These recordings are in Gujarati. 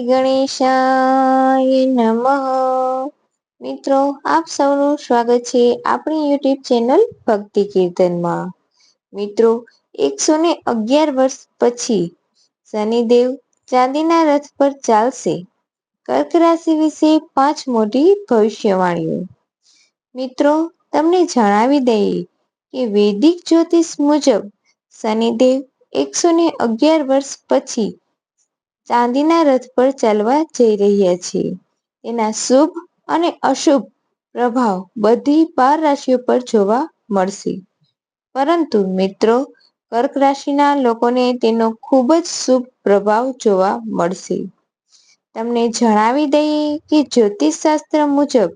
ગણેશાય નમઃ. મિત્રો, આપ સૌનું સ્વાગત છે આપણી યુટ્યુબ ચેનલ ભક્તિ કીર્તનમાં. મિત્રો, એકસો ને અગિયાર વર્ષ પછી શનિદેવ ચાંદીના રથ પર ચાલશે. કર્ક રાશિ વિશે પાંચ મોટી ભવિષ્યવાણીઓ. મિત્રો, તમને જણાવી દઈએ કે વૈદિક જ્યોતિષ મુજબ શનિદેવ એકસો ને અગિયાર વર્ષ પછી ચાંદીના રથ પર ચાલવા જઈ રહ્યા છીએ. તેના શુભ અને અશુભ પ્રભાવ બધી બાર રાશિઓ પર જોવા મળશે. પરંતુ મિત્રો, કર્ક રાશિના લોકોને તેનો ખૂબ જ શુભ પ્રભાવ જોવા મળશે. તમને જણાવી દઈએ કે જ્યોતિષ શાસ્ત્ર મુજબ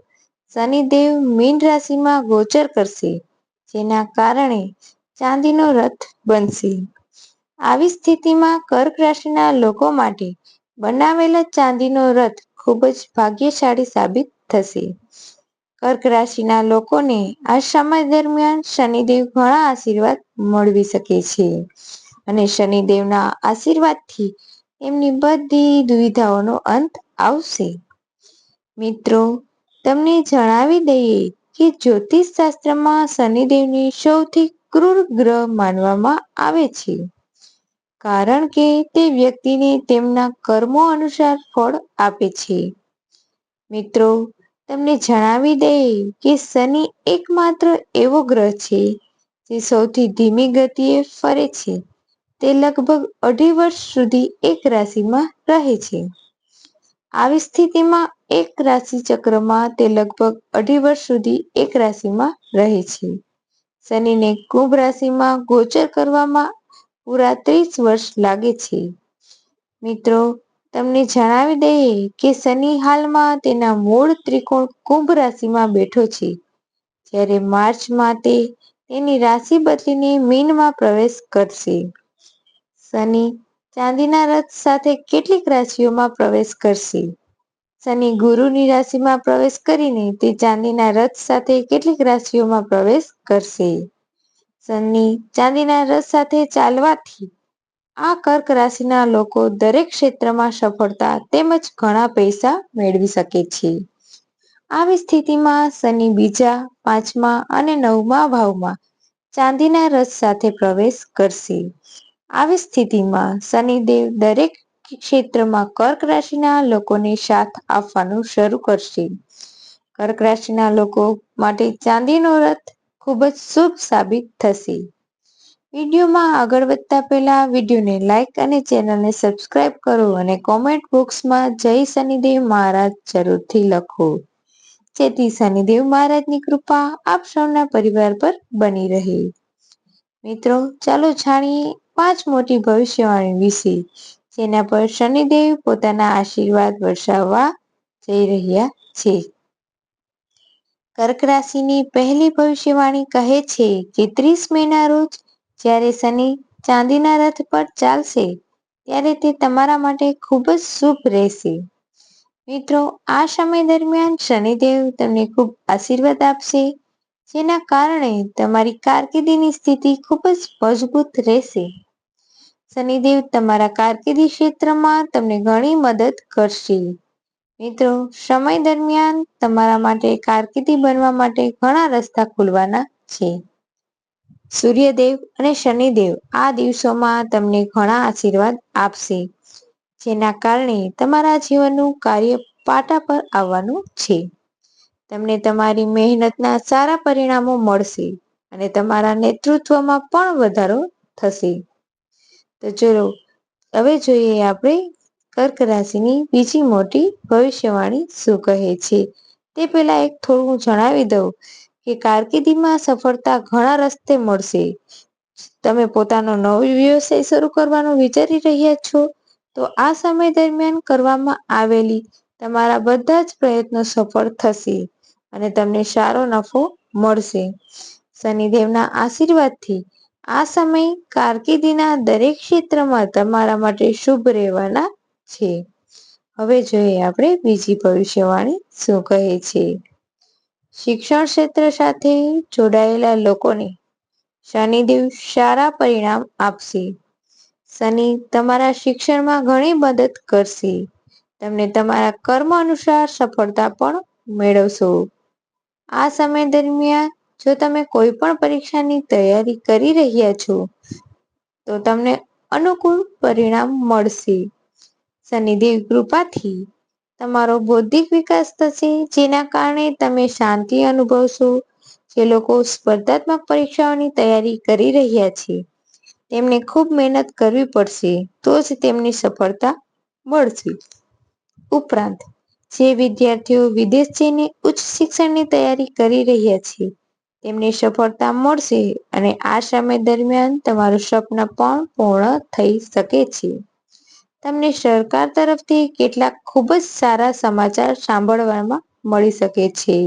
શનિદેવ મીન રાશિમાં ગોચર કરશે, જેના કારણે ચાંદીનો રથ બનશે. આવી સ્થિતિમાં કર્ક રાશિના લોકો માટે બનાવેલા ચાંદીનો રથ ખૂબ જ ભાગ્યશાળી સાબિત થશે. કર્ક રાશિના લોકોને આ સમય દરમિયાન શનિદેવ ઘણા આશીર્વાદ મળવી શકે છે અને શનિદેવના આશીર્વાદથી એમની બધી દુવિધાઓનો અંત આવશે. મિત્રો, તમને જણાવી દઈએ કે જ્યોતિષ શાસ્ત્રમાં શનિદેવની સૌથી ક્રૂર ગ્રહ માનવામાં આવે છે. કારણ કે તે વ્યક્તિને તેમના કર્મો અનુસાર ફળ આપે છે. મિત્રો, તમને જણાવી દઈએ કે શનિ એકમાત્ર એવો ગ્રહ છે જે સૌથી ધીમી ગતિએ ફરે છે. તે લગભગ અઢી વર્ષ સુધી એક રાશિમાં રહે છે. આવી સ્થિતિમાં એક રાશિ ચક્રમાં તે લગભગ અઢી વર્ષ સુધી એક રાશિમાં રહે છે. શનિને કુંભ રાશિમાં ગોચર કરવામાં પૂરા ત્રીસ વર્ષ લાગે છે. મિત્રો, તમને જણાવી દઈએ કે શનિ હાલમાં તેના મૂળ ત્રિકોણ કુંભ રાશિમાં બેઠો છે. જ્યારે માર્ચમાં તે તેની રાશિ બદલીને મીનમાં પ્રવેશ કરશે. શનિ ચાંદીના રથ સાથે કેટલીક રાશિઓમાં પ્રવેશ કરશે. શનિ ગુરુની રાશિમાં પ્રવેશ કરીને તે ચાંદીના રથ સાથે કેટલીક રાશિઓમાં પ્રવેશ કરશે. શનિ ચાંદીના રસ સાથે ચાલવાથી આ કર્ક રાશિના લોકો દરેક ક્ષેત્રમાં સફળતા તેમજ ઘણા પૈસા મેળવી શકે છે. આવી સ્થિતિમાં શનિ બીજા, પાંચમા અને નવમા ભાવમાં ચાંદીના રસ સાથે પ્રવેશ કરશે. આવી સ્થિતિમાં શનિદેવ દરેક ક્ષેત્રમાં કર્ક રાશિના લોકોને સાથ આપવાનું શરૂ કરશે. કર્ક રાશિના લોકો માટે ચાંદીનો રથ ખૂબ જ શુભ સાબિત થશે. વિડીયોમાં આગળ વધતા પહેલા વિડીયોને લાઇક અને ચેનલને સબસ્ક્રાઇબ કરો અને કોમેન્ટ બોક્સમાં જય શનિદેવ મહારાજ જરૂરથી લખો. જેથી શનિદેવ મહારાજની કૃપા આપ સૌના પરિવાર પર બની રહે. મિત્રો, ચાલો જાણીએ પાંચ મોટી ભવિષ્યવાણી વિશે, જેના પર શનિદેવ પોતાના આશીર્વાદ વરસાવવા જઈ રહ્યા છે. કર્ક રાશિની પહેલી ભવિષ્યવાણી કહે છે કે ત્રીસ મેના રોજ જ્યારે શનિ ચાંદીના રથ પર ચાલશે, ત્યારે તે તમારા માટે ખૂબ જ શુભ રહેશે. મિત્રો, આ સમય દરમિયાન શનિદેવ તમને ખૂબ આશીર્વાદ આપશે, જેના કારણે તમારી કારકિર્દીની સ્થિતિ ખૂબ જ મજબૂત રહેશે. શનિદેવ તમારા કારકિર્દી ક્ષેત્રમાં તમને ઘણી મદદ કરશે. મિત્રો, સમય દરમિયાન તમારા માટે કારકિર્દી બનવા માટે ઘણા રસ્તા ખુલવાના છે. સૂર્યદેવ અને શનિદેવ આ દિવસોમાં તમને ઘણા આશીર્વાદ આપશે, જેના કારણે તમારા જીવનનું કાર્ય પાટા પર આવવાનું છે. તમને તમારી મહેનતના સારા પરિણામો મળશે અને તમારા નેતૃત્વમાં પણ વધારો થશે. તો ચલો, હવે જોઈએ આપણે કર્ક રાશિની બીજી મોટી ભવિષ્યવાણી શું કહે છે? તે પહેલા એક થોડું જણાવી દઉં કે કારકિર્દીમાં સફળતા ઘણા રસ્તે મળશે. તમે પોતાનો નવો વ્યવસાય શરૂ કરવાનું વિચારી રહ્યા છો, તો આ સમય દરમિયાન કરવામાં આવેલી તમારા બધા જ પ્રયત્નો સફળ થશે અને તમને સારો નફો મળશે. શનિદેવના આશીર્વાદથી આ સમય કારકિર્દીના દરેક ક્ષેત્રમાં તમારા માટે શુભ રહેવાના છે. હવે જોઈએ આપણે બીજી ભવિષ્યવાણી શું કહે છે. શિક્ષણ ક્ષેત્ર સાથે જોડાયેલા લોકોને શનિદેવ સારા પરિણામ આપશે. શનિ તમારા શિક્ષણમાં ઘણી મદદ કરશે. તમને તમારા કર્મ અનુસાર સફળતા પણ મેળવશો. આ સમય દરમિયાન જો તમે કોઈ પણ પરીક્ષાની તૈયારી કરી રહ્યા છો, તો તમને અનુકૂળ પરિણામ મળશે. શનિદેવ કૃપાથી તમારો બૌદ્ધિક વિકાસ થશે, જેના કારણે તમે શાંતિ અનુભવશો. જે લોકો સ્પર્ધાત્મક પરીક્ષાઓની તૈયારી કરી રહ્યા છે, તેમને ખૂબ મહેનત કરવી પડશે, તો જ તેમની સફળતા મળશે. ઉપરાંત, જે વિદ્યાર્થીઓ વિદેશ જઈને ઉચ્ચ શિક્ષણની તૈયારી કરી રહ્યા છે, તેમને સફળતા મળશે અને આ સમય દરમિયાન તમારું સપના પણ પૂર્ણ થઈ શકે છે. તમને સરકાર તરફથી કેટલાક ખૂબ જ સારા સમાચાર સાંભળવામાં મળી શકે છે.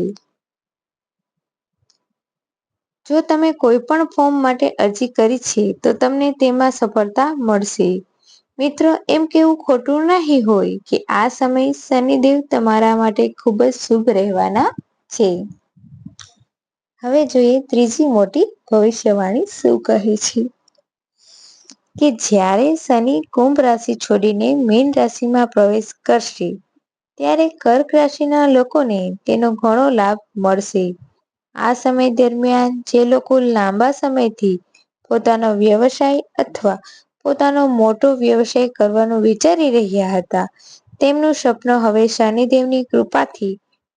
જો તમે કોઈ પણ ફોર્મ માટે અરજી કરી છે, તો તમને તેમાં સફળતા મળશે. મિત્રો, એમ કેવું ખોટું નહીં હોય કે આ સમય શનિદેવ તમારા માટે ખૂબ જ શુભ રહેવાના છે. હવે જોઈએ ત્રીજી મોટી ભવિષ્યવાણી શું કહે છે. કે જ્યારે શનિ કુંભ રાશિ છોડીને મીન રાશિમાં પ્રવેશ કરશે, ત્યારે કર્ક રાશિના લોકોને તેનો ઘણો લાભ મળશે. આ સમય દરમિયાન જે લોકો લાંબા સમયથી પોતાનો વ્યવસાય અથવા પોતાનો મોટો વ્યવસાય કરવાનું વિચારી રહ્યા હતા, તેમનું સપનું હવે શનિદેવની કૃપાથી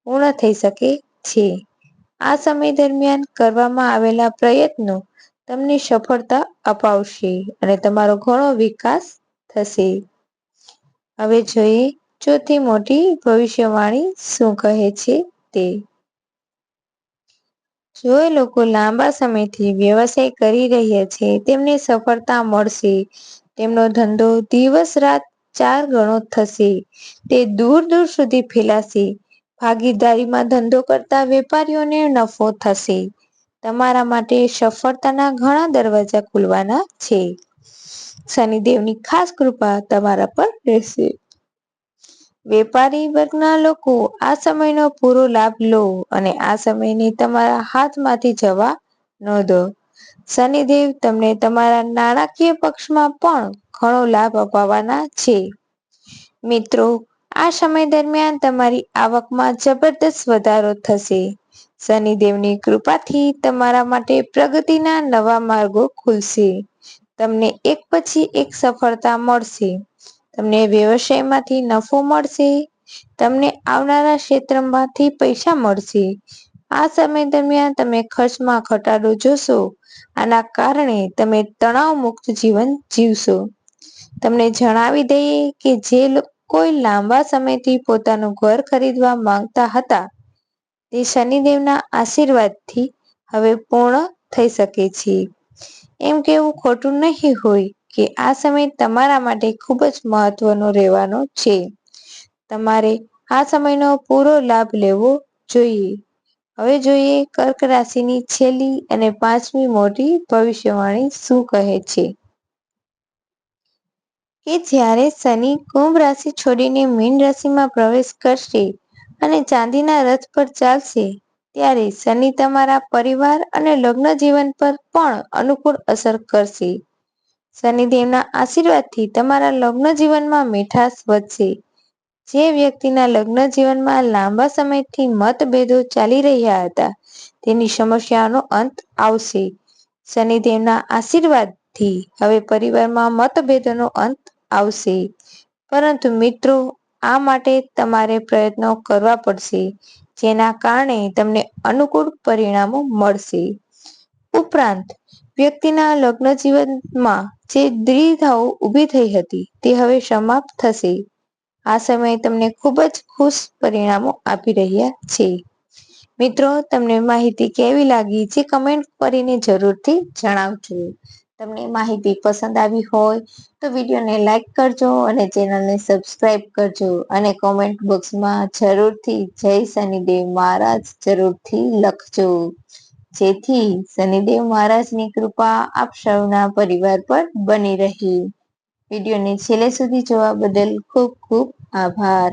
પૂર્ણ થઈ શકે છે. આ સમય દરમિયાન કરવામાં આવેલા પ્રયત્નો તમને સફળતા અપાવશે અને તમારો ઘણો વિકાસ થશે. હવે જોઈએ ચોથી મોટી ભવિષ્યવાણી શું કહે છે તે. જો લોકો લાંબા સમયથી વ્યવસાય કરી રહ્યા છે, તેમને સફળતા મળશે. તેમનો ધંધો દિવસ રાત ચાર ગણો થશે. તે દૂર દૂર સુધી ફેલાશે. ભાગીદારીમાં ધંધો કરતા વેપારીઓને નફો થશે. તમારા માટે સફળતાના ઘણા દરવાજા ખુલવાના છે. શનિદેવની ખાસ કૃપા તમારા પર રહેશે. વેપારી વર્ગના લોકો, આ સમયનો પૂરો લાભ લો અને આ સમયને તમારા હાથમાંથી જવા ન દો શનિદેવ તમને તમારા નાણાકીય પક્ષમાં પણ ઘણો લાભ અપાવવાના છે. મિત્રો, આ સમય દરમિયાન તમારી આવકમાં જબરદસ્ત વધારો થશે. શનિદેવની કૃપાથી તમારા માટે પ્રગતિના નવા માર્ગો ખુલશે. તમને એક પછી એક સફળતા મળશે. તમને વ્યવસાયમાંથી નફો મળશે. તમને આવનારા ક્ષેત્રમાંથી પૈસા મળશે. આ સમય દરમિયાન તમે ખર્ચમાં ઘટાડો જોશો. આના કારણે તમે તણાવ મુક્ત જીવન જીવશો. તમને જણાવી દઈએ કે જે કોઈ લાંબા સમયથી પોતાનું ઘર ખરીદવા માંગતા હતા તે શનિદેવના આશીર્વાદથી હવે પૂર્ણ થઈ શકે છે. એમ કેવું ખોટું નહીં હોય કે આ સમય તમારા માટે ખૂબ જ મહત્વનો રહેવાનો છે. તમારે આ સમયનો પૂરો લાભ લેવો જોઈએ. હવે જોઈએ કર્ક રાશિની છેલ્લી અને પાંચમી મોટી ભવિષ્યવાણી શું કહે છે. કે જ્યારે શનિ કુંભ રાશિ છોડીને મીન રાશિમાં પ્રવેશ કરશે અને ચાંદીના રથ પર ચાલશે, ત્યારે શનિ તમારા પરિવાર અને લગ્ન જીવન પર પણ અનુકૂળ અસર કરશે. શનિદેવના આશીર્વાદથી તમારા લગ્ન જીવનમાં મીઠાશ વધશે. જે વ્યક્તિના લગ્ન જીવનમાં લાંબા સમયથી મતભેદો ચાલી રહ્યા હતા, તેની સમસ્યાનો અંત આવશે. શનિદેવના આશીર્વાદથી હવે પરિવારમાં મતભેદોનો અંત આવશે. પરંતુ મિત્રો આ માટે તમારે પ્રયત્નો કરવા પડશે, જેના કારણે તમને અનુકૂળ પરિણામો મળશે. ઉપરાંત, વ્યક્તિના લગ્ન જીવનમાં જે દ્વિધાઓ ઊભી થઈ હતી, તે હવે સમાપ્ત થશે. આ સમયે તમને ખૂબ જ ખુશ પરિણામો આપી રહ્યા છે. મિત્રો, તમને માહિતી કેવી લાગી, જે કમેન્ટ કરીને જરૂરથી જણાવજો. તમને માહિતી પસંદ આવી હોય તો વિડીયોને લાઈક કરજો અને ચેનલને સબસ્ક્રાઈબ કરજો અને કોમેન્ટ બોક્સમાં જરૂરથી જય શનિદેવ મહારાજ જરૂરથી લખજો. જેથી શનિદેવ મહારાજની કૃપા આપ સૌના પરિવાર પર બની રહી. વિડીયોને છેલ્લે સુધી જોવા બદલ ખૂબ ખૂબ આભાર.